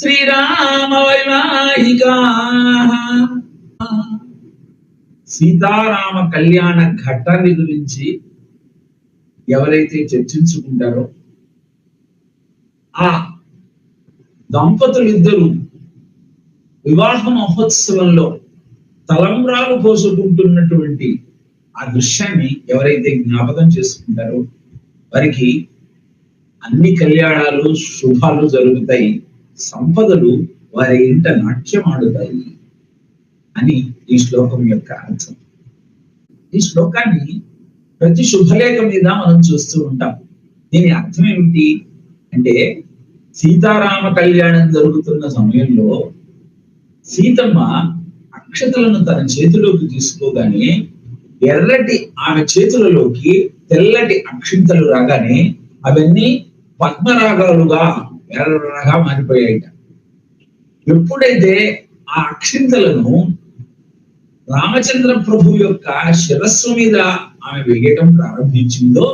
శ్రీరామ వైవాహికాః సీతారామ కళ్యాణ ఘట్టాన్ని గురించి ఎవరైతే చర్చించుకుంటారో ఆ దంపతులు ఇద్దరు వివాహ మహోత్సవంలో తలంబ్రాలు పోసుకుంటున్నటువంటి ఆ దృశ్యాన్ని ఎవరైతే జ్ఞాపకం చేసుకుంటారో వారికి అన్ని కళ్యాణాలు శుభాలు జరుగుతాయి. సంపదలు వారి ఇంట నాట్యం ఆడుతాయి అని ఈ శ్లోకం యొక్క అర్థం. ఈ శ్లోకాన్ని ప్రతి శుభలేఖ మీద మనం చూస్తూ ఉంటాం. దీని అర్థం ఏమిటి? అంటే సీతారామ కళ్యాణం జరుగుతున్న సమయంలో సీతమ్మ అక్షతలను తన చేతిలోకి తీసుకోగానే ఎర్రటి ఆమె చేతులలోకి తెల్లటి అక్షింతలు రాగానే అవన్నీ పద్మరాగాలుగా ఎర్రగా మారిపోయాయిట. ఎప్పుడైతే ఆ అక్షింతలను రామచంద్ర ప్రభు యొక్క శిరస్సు మీద ఆమె వేయటం ప్రారంభించిందో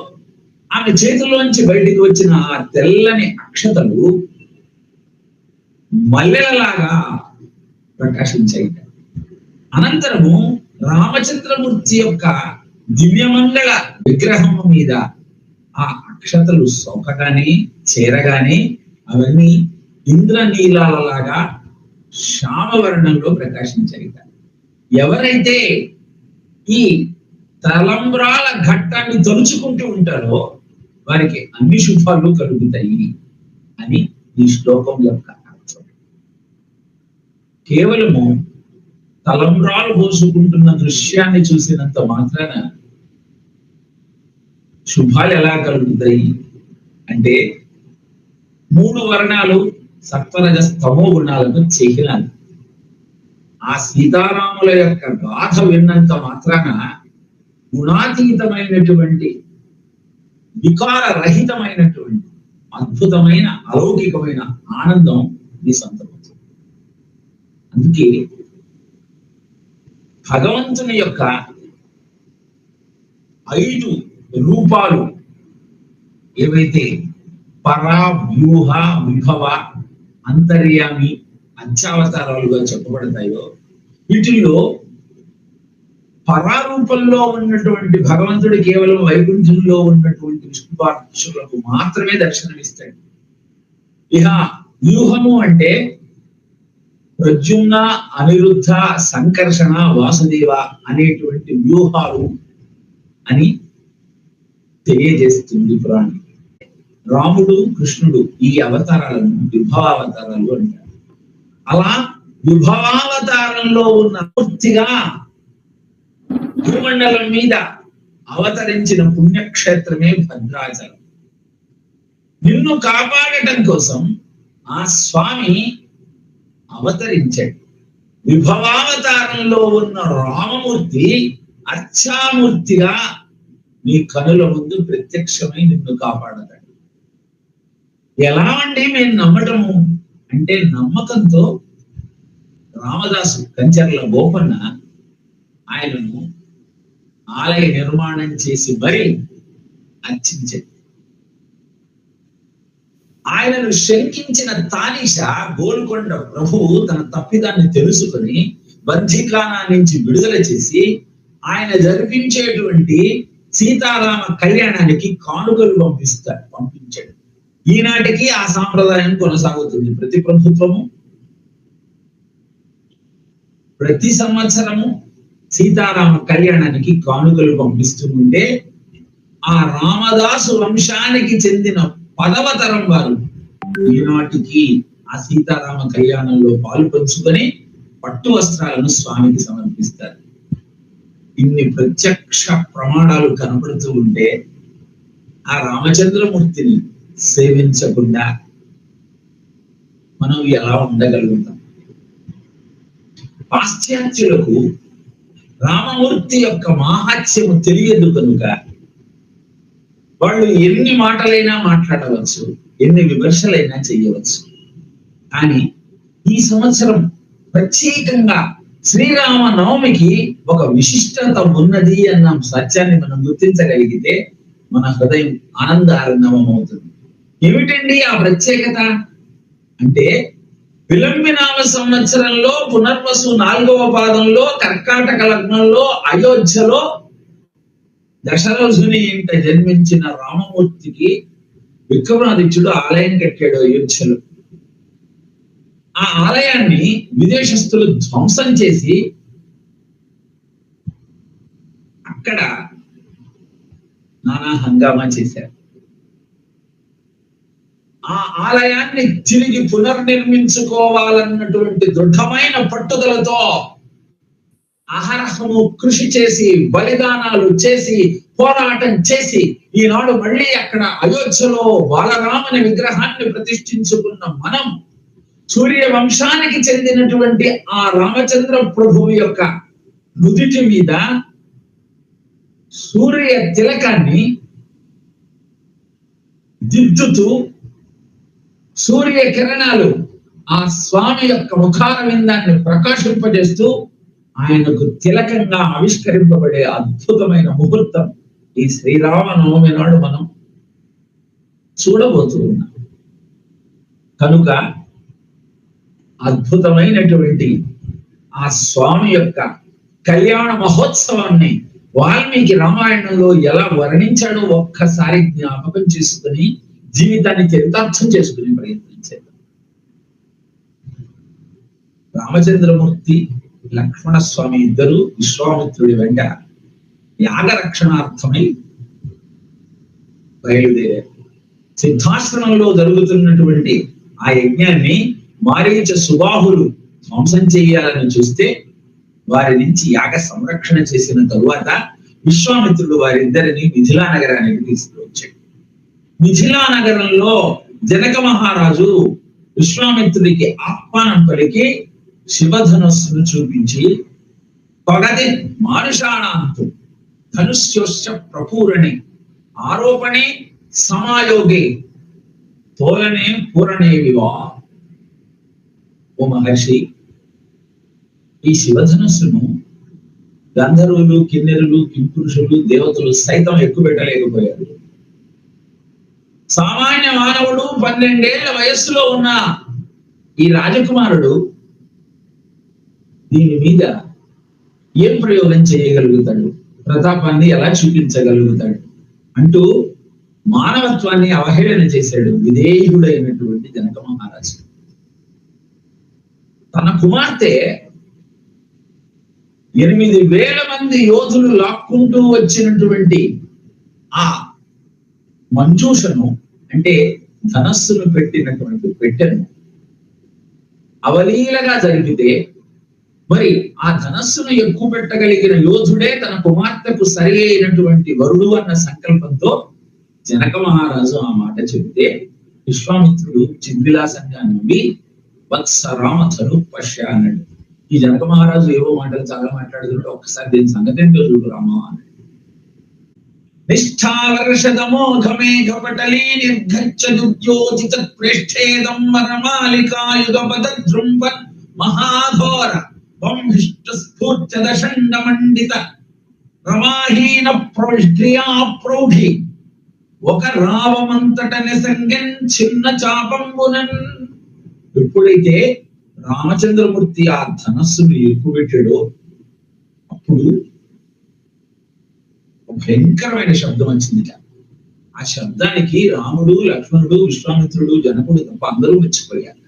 ఆమె చేతిలోంచి బయటికి వచ్చిన ఆ తెల్లని అక్షతలు మల్లెలలాగా ప్రకాశించాయి అనంతరము రామచంద్రమూర్తి యొక్క దివ్యమంగళ విగ్రహం మీద ఆ అక్షతలు సోకగానే చేరగానే అవన్నీ ఇంద్రనీలాలలాగా శ్యామవర్ణంలో ప్రకాశించాయి ఎవరైతే ఈ తలంబ్రాల ఘట్టాన్ని తలుచుకుంటూ ఉంటారో వారికి అన్ని శుభాలు కలుగుతాయి అని ఈ శ్లోకం యొక్క అర్థం. కేవలము తలంబ్రాలు పోసుకుంటున్న దృశ్యాన్ని చూసినంత మాత్రాన శుభాలు ఎలా కలుగుతాయి అంటే మూడు వర్ణాలు సత్వరజ స్తమో గుణాలకు చెహిలాలి ఆ సీతారాముల యొక్క గాథ విన్నంత మాత్రాన గుణాతీతమైనటువంటి వికార రహితమైనటువంటి అద్భుతమైన అలౌకికమైన ఆనందం మీ సొంతమవుతుంది. అందుకే భగవంతుని యొక్క ఐదు రూపాలు ఏవైతే పరా వ్యూహ విభవ అంతర్యామి అత్యావతారాలుగా చెప్పబడతాయో. వీటిల్లో పరారూపంలో ఉన్నటువంటి భగవంతుడు కేవలం వైకుంఠంలో ఉన్నటువంటి విష్ణుపార్షులకు మాత్రమే దర్శనమిస్తాడు. ఇహ వ్యూహము అంటే ప్రద్యుమ్న అనిరుద్ధ సంకర్షణ వాసుదేవ అనేటువంటి వ్యూహాలు అని తెలియజేస్తుంది పురాణం. రాముడు కృష్ణుడు ఈ అవతారాలను విభవావతారాలు అంటారు. అలా విభవావతారంలో ఉన్న పూర్తిగా భూమండలం మీద అవతరించిన పుణ్యక్షేత్రమే భద్రాచలం. నిన్ను కాపాడటం కోసం ఆ స్వామి అవతరించాడు. విభవావతారంలో ఉన్న రామమూర్తి అర్చామూర్తిగా నీ కనుల ముందు ప్రత్యక్షమై నిన్ను కాపాడతాడు. ఎలా అండి మేము నమ్మటము? అంటే నమ్మకంతో రామదాసు కంచర్ల గోపన్న ఆయనను ఆలయ నిర్మాణం చేసి మరి అర్చించాడు ఆయనను శంకించిన తానీష గోల్కొండ ప్రభువు తన తప్పిదాన్ని తెలుసుకొని బంధికానా నుంచి విడుదల చేసి ఆయన జరిపించేటువంటి సీతారామ కళ్యాణానికి కానుకలు పంపిస్తాడు పంపించాడు. ఈనాటికి ఆ సాంప్రదాయం కొనసాగుతుంది. ప్రతి ప్రభుత్వము ప్రతి సంవత్సరము సీతారామ కళ్యాణానికి కానుకలు పంపిస్తూ ఉంటే ఆ రామదాసు వంశానికి చెందిన పదవ తరం వారు ఈనాటికి ఆ సీతారామ కళ్యాణంలో పాలు పంచుకొని పట్టు వస్త్రాలను స్వామికి సమర్పిస్తారు. ఇన్ని ప్రత్యక్ష ప్రమాణాలు కనబడుతూ ఉంటే ఆ రామచంద్రమూర్తిని సేవించకుండా మనం ఎలా ఉండగలుగుతాం? పాశ్చాత్యులకు రామమూర్తి యొక్క మాహాత్యము తెలియదు కనుక వాళ్ళు ఎన్ని మాటలైనా మాట్లాడవచ్చు ఎన్ని విమర్శలైనా చేయవచ్చు. కానీ ఈ సంవత్సరం ప్రత్యేకంగా శ్రీరామ నవమికి ఒక విశిష్టత ఉన్నది అన్న సత్యాన్ని మనం గుర్తించగలిగితే మన హృదయం ఆనందారణవం అవుతుంది ఏమిటండి ఆ ప్రత్యేకత? అంటే విలంబినామ సంవత్సరంలో పునర్వసు నాలుగవ పాదంలో కర్కాటక లగ్నంలో అయోధ్యలో దశరథుని ఇంట జన్మించిన రామమూర్తికి విక్రమాదిత్యుడు ఆలయం కట్టాడు అయోధ్యలో. ఆ ఆలయాన్ని విదేశస్తులు ధ్వంసం చేసి అక్కడ నానా హంగామా చేశారు. ఆ ఆలయాన్ని తిరిగి పునర్నిర్మించుకోవాలన్నటువంటి దృఢమైన పట్టుదలతో అహరహము కృషి చేసి బలిదానాలు చేసి పోరాటం చేసి ఈనాడు మళ్ళీ అక్కడ అయోధ్యలో బాలరాముని విగ్రహాన్ని ప్రతిష్ఠించుకున్న మనం సూర్య వంశానికి చెందినటువంటి ఆ రామచంద్ర ప్రభువు యొక్క నుదుటి మీద సూర్య తిలకాన్ని దిద్దుతూ సూర్య కిరణాలు ఆ స్వామి యొక్క ముఖారవిందాన్ని ప్రకాశింపజేస్తూ ఆయనకు తిలకంగా ఆవిష్కరింపబడే అద్భుతమైన ముహూర్తం ఈ శ్రీరామ నవమి నాడు మనం చూడబోతూ ఉన్నాం. కనుక అద్భుతమైనటువంటి ఆ స్వామి యొక్క కళ్యాణ మహోత్సవాన్ని వాల్మీకి రామాయణంలో ఎలా వర్ణించాడో ఒక్కసారి జ్ఞాపకం చేసుకుని జీవితాన్ని చరితార్థం చేసుకునే ప్రయత్నం చేద్దాం రామచంద్రమూర్తి లక్ష్మణ స్వామి ఇద్దరు విశ్వామిత్రుడి వెంట యాగరక్షణార్థమై బయలుదేరారు. సిద్ధాశ్రమంలో జరుగుతున్నటువంటి ఆ యజ్ఞాన్ని మారీచ సుబాహులు ధ్వంసం చేయాలని చూస్తే వారి నుంచి యాగ సంరక్షణ చేసిన తరువాత విశ్వామిత్రుడు వారిద్దరిని మిథిలా నగరానికి తీసుకువచ్చాడు. మిథిలా నగరంలో జనక మహారాజు విశ్వామిత్రుడికి ఆహ్వానం పలికి శివధనుస్సును చూపించి పగది మానుషాణాంతు ధనుష్యోశ్చ ప్రపూరణి ఆరోపణే సమాయోగి తోలనే పూరణే వివా. ఓ మహర్షి ఈ శివధనుస్సును గంధర్వులు కిన్నెరులు కింపురుషులు దేవతలు సైతం ఎక్కువ పెట్టలేకపోయారు. సామాన్య మానవుడు పన్నెండేళ్ళ వయస్సులో ఉన్న ఈ రాజకుమారుడు దీని మీద ఏం ప్రయోగం చేయగలుగుతాడు? ప్రతాపాన్ని ఎలా చూపించగలుగుతాడు? అంటూ మానవత్వాన్ని అవహేళన చేశాడు విధేయుడైనటువంటి జనక మహారాజు. తన కుమార్తె ఎనిమిది వేల మంది యోధులు లాక్కుంటూ వచ్చినటువంటి ఆ మంజూషను అంటే ధనస్సును పెట్టినటువంటి పెట్టెను అవలీలగా జరిపితే మరి ఆ ధనస్సును ఎక్కువ పెట్టగలిగిన యోధుడే తన కుమార్తెకు సరి అయినటువంటి వరుడు అన్న సంకల్పంతో జనక మహారాజు ఆ మాట చెబితే విశ్వామిత్రుడు చిద్విలాసంగా నవ్వి వత్స రామధను పశ్య అన్నాడు. ఈ జనక మహారాజు ఏవో మాటలు చాలా మాట్లాడుతున్నాడు ఒక్కసారి దీని సంగతి ఏంటో చూడు రామా అన్నాడు. నిష్ఠావర్షదమోఘమేఘపటలీ నిర్ఘచ్చదుద్యోజిత మహాఘోర వంహిష్ట రమాహీన ప్రౌఢ్రియా ప్రౌఢి ఒక రావమంతట నిసంగన్ చిన్న చాపంబునన్ ఎప్పుడైతే రామచంద్రమూర్తి ఆ ధనస్సును ఎక్కుపెట్టాడో అప్పుడు భయంకరమైన శబ్దం వచ్చిందిట. ఆ శబ్దానికి రాముడు లక్ష్మణుడు విశ్వామిత్రుడు జనకుడు తప్ప అందరూ మెచ్చిపోయారు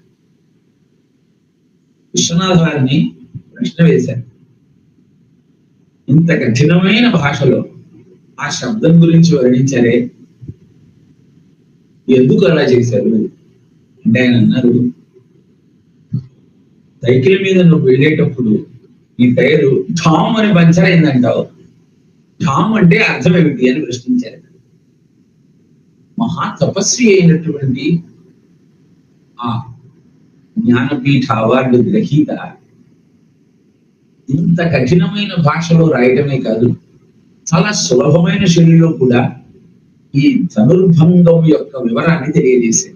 విశ్వనాథ వారిని ప్రశ్న వేశారు. ఇంత కఠినమైన భాషలో ఆ శబ్దం గురించి వర్ణించారే? ఎందుకు అలా చేశారు? అంటే ఆయన అన్నారు సైకిల్ మీద నువ్వు వెళ్ళేటప్పుడు ఈ టైరు ఠామ్ అని పంచర్ అయిందంటావు. ఠామ్ అంటే అర్థం ఏమిటి అని ప్రశ్నించారు. మహా తపస్వి అయినటువంటి ఆ జ్ఞానపీఠ అవార్డు గ్రహీత. ఇంత కఠినమైన భాషలో రాయటమే కాదు చాలా సులభమైన శైలిలో కూడా ఈ ధనుర్భంగం యొక్క వివరాన్ని తెలియజేసింది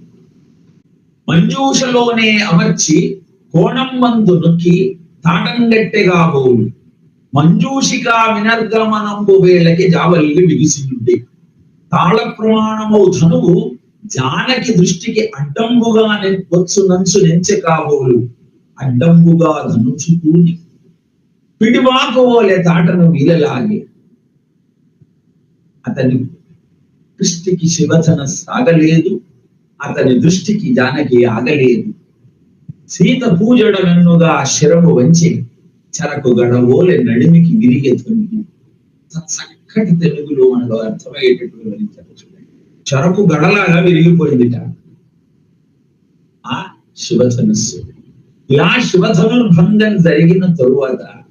మంజూషలోనే అమర్చి కోణం మందు నొక్కి తాటంగట్టెగా బోలు. మంజూషికా వినర్గమనంబు వేళకి జావల్లి బిగుసియుండి తాళ ప్రమాణము ధనువు జానకి దృష్టికి అడ్డంబుగా వచ్చు నంచు నెంచె కాబోలు. అడ్డంబుగా ధనుచుకూని పిడివాకోలే తాటను వీలలాగే. అతని దృష్టికి శివచన సాగలేదు. అతని దృష్టికి జానకి ఆగలేదు. సీత పూజడమెన్నుగా శిరము వంచింది. చెరకు గడవోలే నడిమికి విరిగే తొలిగి చక్కటి తెలుగులో మనకు అర్థమయ్యేటట్టు వివరించారు చూడండి. చెరకు గడలాగా విరిగిపోయిందిట. ఆ శివధనుస్సు. ఇలా శివధనుర్భంగం జరిగిన తరువాత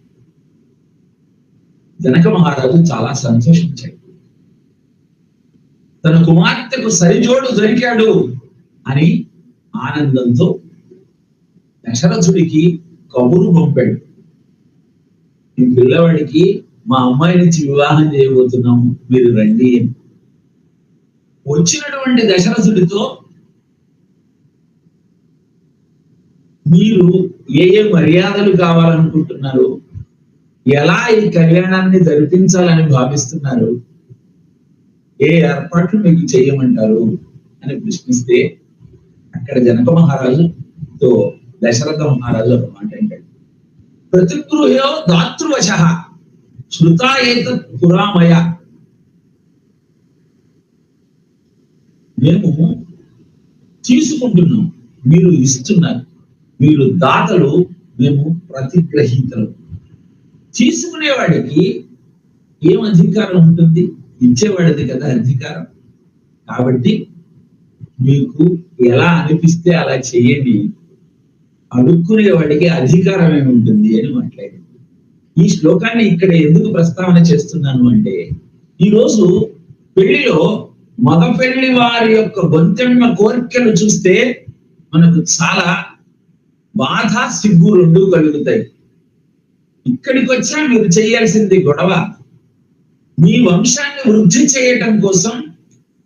జనక మహారాజు చాలా సంతోషించాడు. తన కుమార్తెకు సరిజోడు దొరికాడు అని ఆనందంతో దశరథుడికి కబురు పంపాడు. ఈ పిల్లవాడికి మా అమ్మాయి నుంచి వివాహం చేయబోతున్నాము. మీరు రండి. అని వచ్చినటువంటి దశరథుడితో మీరు ఏ ఏ మర్యాదలు కావాలనుకుంటున్నారు? ఎలా ఈ కళ్యాణాన్ని జరిపించాలని భావిస్తున్నారు? ఏ ఏర్పాట్లు మీకు చేయమంటారు? అని ప్రశ్నిస్తే అక్కడ జనక మహారాజుతో దశరథ మహారాజు ఒక మాట ప్రతిగృహ్యో దాతృవశ. శృత పురామయ. మేము తీసుకుంటున్నాం. మీరు ఇస్తున్నారు. మీరు దాతలు మేము ప్రతిగ్రహీతలు. తీసుకునేవాడికి ఏం అధికారం ఉంటుంది? ఇచ్చేవాడిది కదా అధికారం. కాబట్టి మీకు ఎలా అనిపిస్తే అలా చేయండి. అడుక్కునేవాడికి అధికారం అధికారమే ఉంటుంది అని మాట్లాడింది. ఈ శ్లోకాన్ని ఇక్కడ ఎందుకు ప్రస్తావన చేస్తున్నాను అంటే ఈరోజు పెళ్ళిలో మగ పెళ్ళి వారి యొక్క గొంతెమ్మ కోరికలు చూస్తే మనకు చాలా బాధ సిగ్గు రెండు కలుగుతాయి. ఇక్కడికి వచ్చా మీరు చేయాల్సింది గొడవ. మీ వంశాన్ని వృద్ధి చేయటం కోసం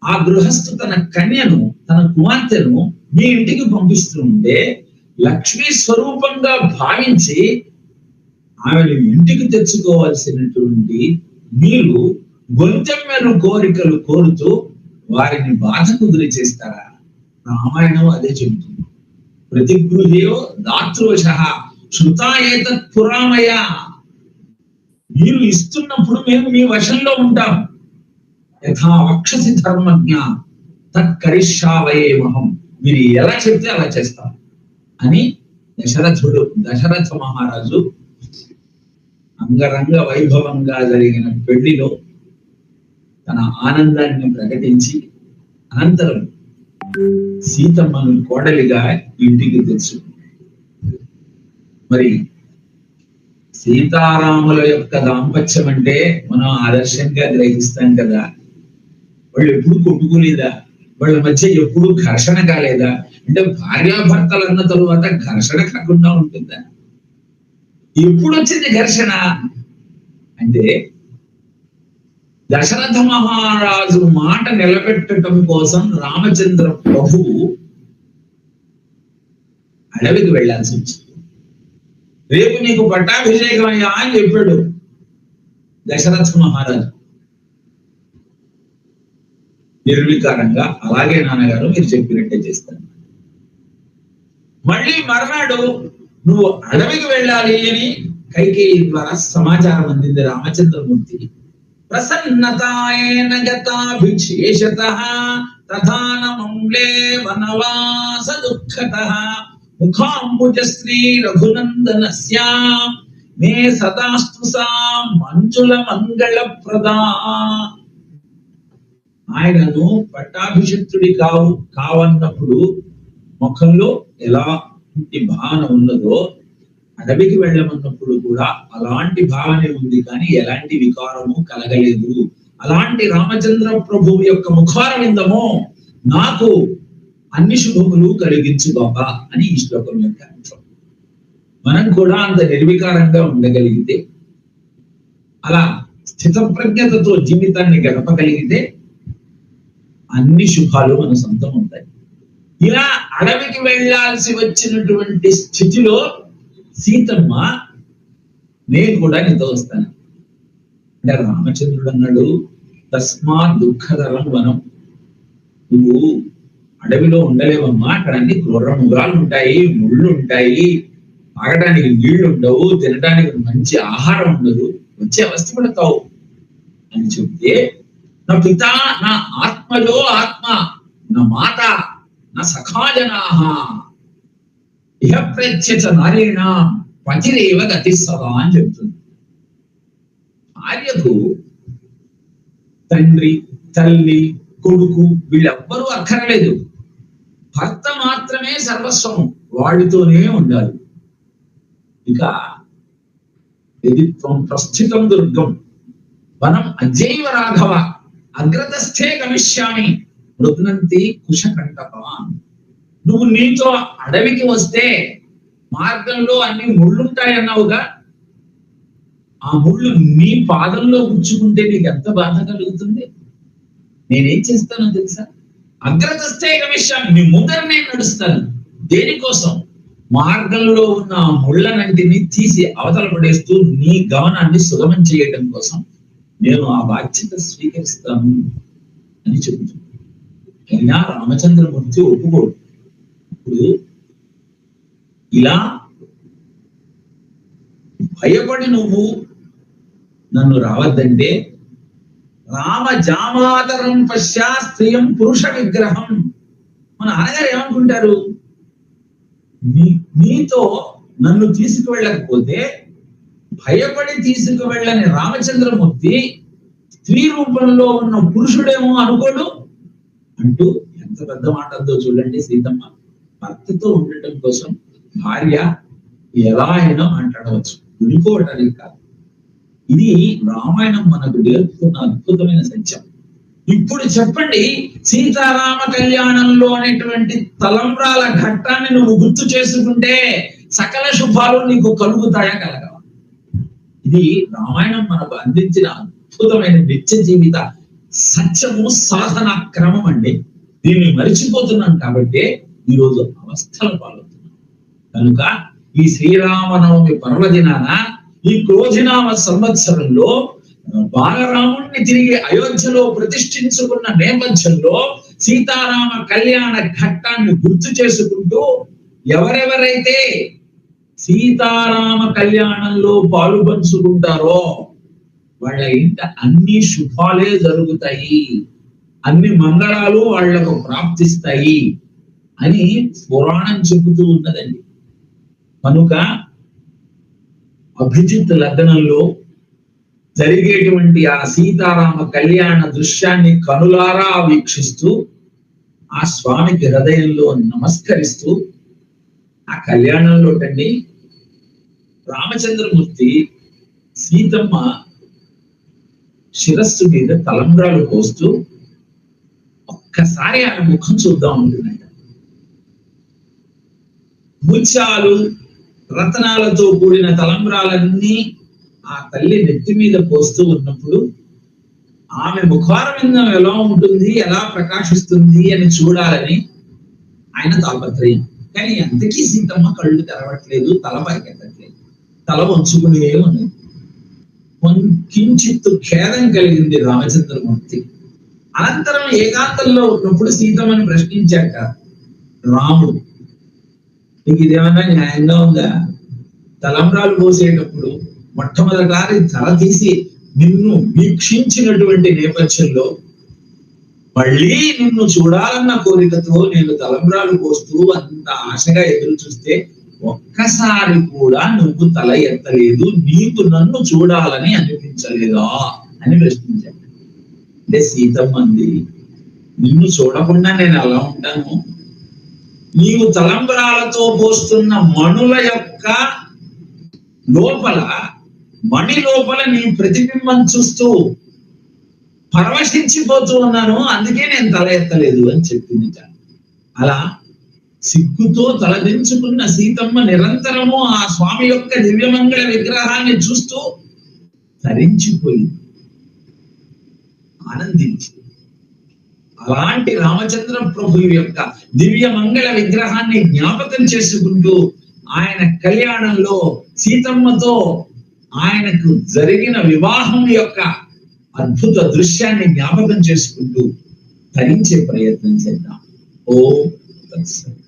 ఆ గృహస్థు తన కన్యను తన కుమార్తెను మీ ఇంటికి పంపిస్తూ ఉంటే లక్ష్మీ స్వరూపంగా భావించి ఆమెను ఇంటికి తెచ్చుకోవాల్సినటువంటి మీరు గొంతెమ్మెలు కోరికలు కోరుతూ వారిని బాధకు గురి చేస్తారా? రామాయణం అదే చెబుతుంది. ప్రతిగృహ్యో దాతృవశ శృతాయేత పురామయ మీరు ఇస్తున్నప్పుడు మేము మీ వశంలో ఉంటాం. యథా వక్షసి ధర్మజ్ఞ తత్కరిష్యావయే మహం. మీరు ఎలా చెప్తే అలా చేస్తాం అని దశరథుడు దశరథ మహారాజు అంగరంగ వైభవంగా జరిగిన పెళ్ళిలో తన ఆనందాన్ని ప్రకటించి అనంతరం సీతమ్మను కోడలిగా ఇంటికి తెచ్చు మరి సీతారాముల యొక్క దాంపత్యం అంటే మనం ఆదర్శంగా గ్రహిస్తాం కదా. వాళ్ళు ఎప్పుడు కొట్టుకోలేదా? వాళ్ళ మధ్య ఎప్పుడు ఘర్షణ కాలేదా? అంటే భార్యాభర్తలు అన్న తరువాత ఘర్షణ కాకుండా ఉంటుందా? ఎప్పుడు వచ్చింది ఘర్షణ? అంటే దశరథ మహారాజు మాట నిలబెట్టడం కోసం రామచంద్ర ప్రభు అడవికి వెళ్ళాల్సి వచ్చింది. రేపు నీకు పట్టాభిషేకం అయ్యా అని చెప్పాడు దశరథ మహారాజు. నిర్వికారంగా అలాగే నాన్నగారు మీరు చెప్పినట్టే చేస్తాను మళ్ళీ మర్నాడు నువ్వు అడవికి వెళ్ళాలి అని కైకేయి ద్వారా సమాచారం అందింది రామచంద్రమూర్తి. ప్రసన్నతాయన గతాభిశేషత తథానమంలే వనవాస దుఃఖత ముఖాంబుజ శ్రీ రఘునందనస్య. మే సదాస్తు సా మంజుల మంగళ ప్రదా ఆయనను పట్టాభిషిక్తుడి కావు కావన్నప్పుడు ముఖంలో ఎలాంటి భావన ఉన్నదో అడవికి వెళ్ళమన్నప్పుడు కూడా అలాంటి భావనే ఉంది కానీ ఎలాంటి వికారము కలగలేదు. అలాంటి రామచంద్ర ప్రభువు యొక్క ముఖారవిందము నాకు అన్ని శుభములు బాబా అని ఈ శ్లోకం యొక్క అంశం మనం కూడా అంత నిర్వికారంగా ఉండగలిగితే అలా స్థితప్రజ్ఞతతో జీవితాన్ని గడపగలిగితే అన్ని శుభాలు మన సొంతం ఉంటాయి. ఇలా అడవికి వెళ్ళాల్సి వచ్చినటువంటి స్థితిలో సీతమ్మ నేను కూడా నీతో వస్తాను. అంటే రామచంద్రుడు అన్నాడు తస్మా దుఃఖధరం వనం. నువ్వు అడవిలో ఉండలేవమ్మా అక్కడ అన్ని క్రూర మృగాలు ఉంటాయి ముళ్ళు ఉంటాయి తాగడానికి నీళ్ళు ఉండవు తినడానికి మంచి ఆహారం ఉండదు వచ్చే అవస్థ పడతావు. అని చెప్తే నా పిత నా ఆత్మలో ఆత్మ నా మాత నా సఖాజనాహ ఇహ ప్రత్యచ నారేణ పతిరేవ గతి సదా అని చెప్తుంది. భార్యకు తండ్రి తల్లి కొడుకు వీళ్ళెవ్వరూ అక్కర్లేదు. భర్త మాత్రమే సర్వస్వం వాడితోనే ఉండాలి. ఇక ఇది ప్రస్థితం దుర్గం. వనం అజైవ రాఘవ. అగ్రతస్థే గమిష్యామి. మృగ్నంతి కుశకంటకవాన్ నువ్వు నీతో అడవికి వస్తే మార్గంలో అన్ని ముళ్ళుంటాయన్నావుగా. ఆ ముళ్ళు నీ పాదంలో ఉంచుకుంటే నీకు ఎంత బాధ కలుగుతుంది? నేనేం చేస్తానో తెలుసా? అగ్రతస్థే విషయం నీ ముందర నేను నడుస్తాను. దేనికోసం? మార్గంలో ఉన్న ఆ ముళ్ళనంటిని తీసి అవతల పడేస్తూ నీ గమనాన్ని సుగమం చేయటం కోసం నేను ఆ బాధ్యత స్వీకరిస్తాను అని చెబుతున్నాను అయినా రామచంద్రమూర్తి ఒప్పుకోడు. ఇప్పుడు ఇలా భయపడి నువ్వు నన్ను రావద్దంటే రామ జామాతరం పశ్చా స్త్రీయం పురుష విగ్రహం. మన నాన్నగారు ఏమనుకుంటారు? నీతో నన్ను తీసుకువెళ్ళకపోతే భయపడి తీసుకువెళ్ళని రామచంద్రమూర్తి స్త్రీ రూపంలో ఉన్న పురుషుడేమో అనుకోడు? అంటూ ఎంత పెద్ద మాటలతో చూడండి సీతమ్మ భర్తతో ఉండటం కోసం భార్య ఎలా అయినా మాట్లాడవచ్చు. విడిపోవటానికి కాదు. ఇది రామాయణం మనకు నేర్పుతున్న అద్భుతమైన సత్యం ఇప్పుడు చెప్పండి సీతారామ కళ్యాణంలో అనేటువంటి తలంబ్రాల ఘట్టాన్ని నువ్వు గుర్తు చేసుకుంటే సకల శుభాలు నీకు కలుగుతాయా కలగవా? ఇది రామాయణం మనకు అందించిన అద్భుతమైన నిత్య జీవిత సత్యము సాధన క్రమం అండి. దీన్ని మరిచిపోతున్నాం కాబట్టి ఈరోజు అవస్థల పాలవుతున్నాం. కనుక ఈ శ్రీరామనవమి పర్వదినాన ఈ క్రోధినామ సంవత్సరంలో బాలరాముణ్ణి తిరిగి అయోధ్యలో ప్రతిష్ఠించుకున్న నేపథ్యంలో సీతారామ కళ్యాణ ఘట్టాన్ని గుర్తు చేసుకుంటూ ఎవరెవరైతే సీతారామ కళ్యాణంలో పాలు పంచుకుంటారో వాళ్ళ ఇంట అన్ని శుభాలే జరుగుతాయి. అన్ని మంగళాలు వాళ్ళకు ప్రాప్తిస్తాయి అని పురాణం చెబుతూ ఉన్నదండి. కనుక అభిజిత్ లగ్నంలో జరిగేటువంటి ఆ సీతారామ కళ్యాణ దృశ్యాన్ని కనులారా వీక్షిస్తూ ఆ స్వామికి హృదయంలో నమస్కరిస్తూ ఆ కళ్యాణంలోటండి రామచంద్రమూర్తి సీతమ్మ శిరస్సు మీద తలంబ్రాలు పోస్తూ ఒక్కసారి ఆయన ముఖం చూద్దాం ఉంటుందంట ముత్యాలు రతనాలతో కూడిన తలంబ్రాలన్నీ ఆ తల్లి నెత్తి మీద పోస్తూ ఉన్నప్పుడు ఆమె ముఖారవిందం ఎలా ఉంటుంది ఎలా ప్రకాశిస్తుంది అని చూడాలని ఆయన తాపత్రయం. కానీ ఎంతకీ సీతమ్మ కళ్ళు తెరవట్లేదు తల పైకెత్తట్లేదు తల వంచుకునే ఉన్నది. కించిత్తు ఖేదం కలిగింది రామచంద్రమూర్తి అనంతరం ఏకాంతంలో ఉన్నప్పుడు సీతమ్మని ప్రశ్నించాక రాముడు నీకు ఇదేమన్నా న్యాయంగా ఉందా? తలంబ్రాలు పోసేటప్పుడు మొట్టమొదటిసారి తల తీసి నిన్ను వీక్షించినటువంటి నేపథ్యంలో మళ్ళీ నిన్ను చూడాలన్న కోరికతో నేను తలంబ్రాలు పోస్తూ అంత ఆశగా ఎదురు చూస్తే ఒక్కసారి కూడా నువ్వు తల ఎత్తలేదు నీకు నన్ను చూడాలని అనిపించలేదా అని ప్రశ్నించాడు. అంటే సీతమ్మ అంది నిన్ను చూడకుండా నేను అలా ఉంటాను? నీవు తలంబరాలతో పోస్తున్న మణుల యొక్క లోపల మణి లోపల నీ ప్రతిబింబం చూస్తూ పరవశించిపోతూ ఉన్నాను అందుకే నేను తల ఎత్తలేదు అని చెప్పింది. అలా సిగ్గుతో తలదించుకున్న సీతమ్మ నిరంతరము ఆ స్వామి యొక్క దివ్యమంగళ విగ్రహాన్ని చూస్తూ తరించిపోయింది. ఆనందించి అలాంటి రామచంద్ర ప్రభు యొక్క దివ్య మంగళ విగ్రహాన్ని జ్ఞాపకం చేసుకుంటూ ఆయన కళ్యాణంలో సీతమ్మతో ఆయనకు జరిగిన వివాహం యొక్క అద్భుత దృశ్యాన్ని జ్ఞాపకం చేసుకుంటూ తరించే ప్రయత్నం చేద్దాం. ఓ తత్సత్.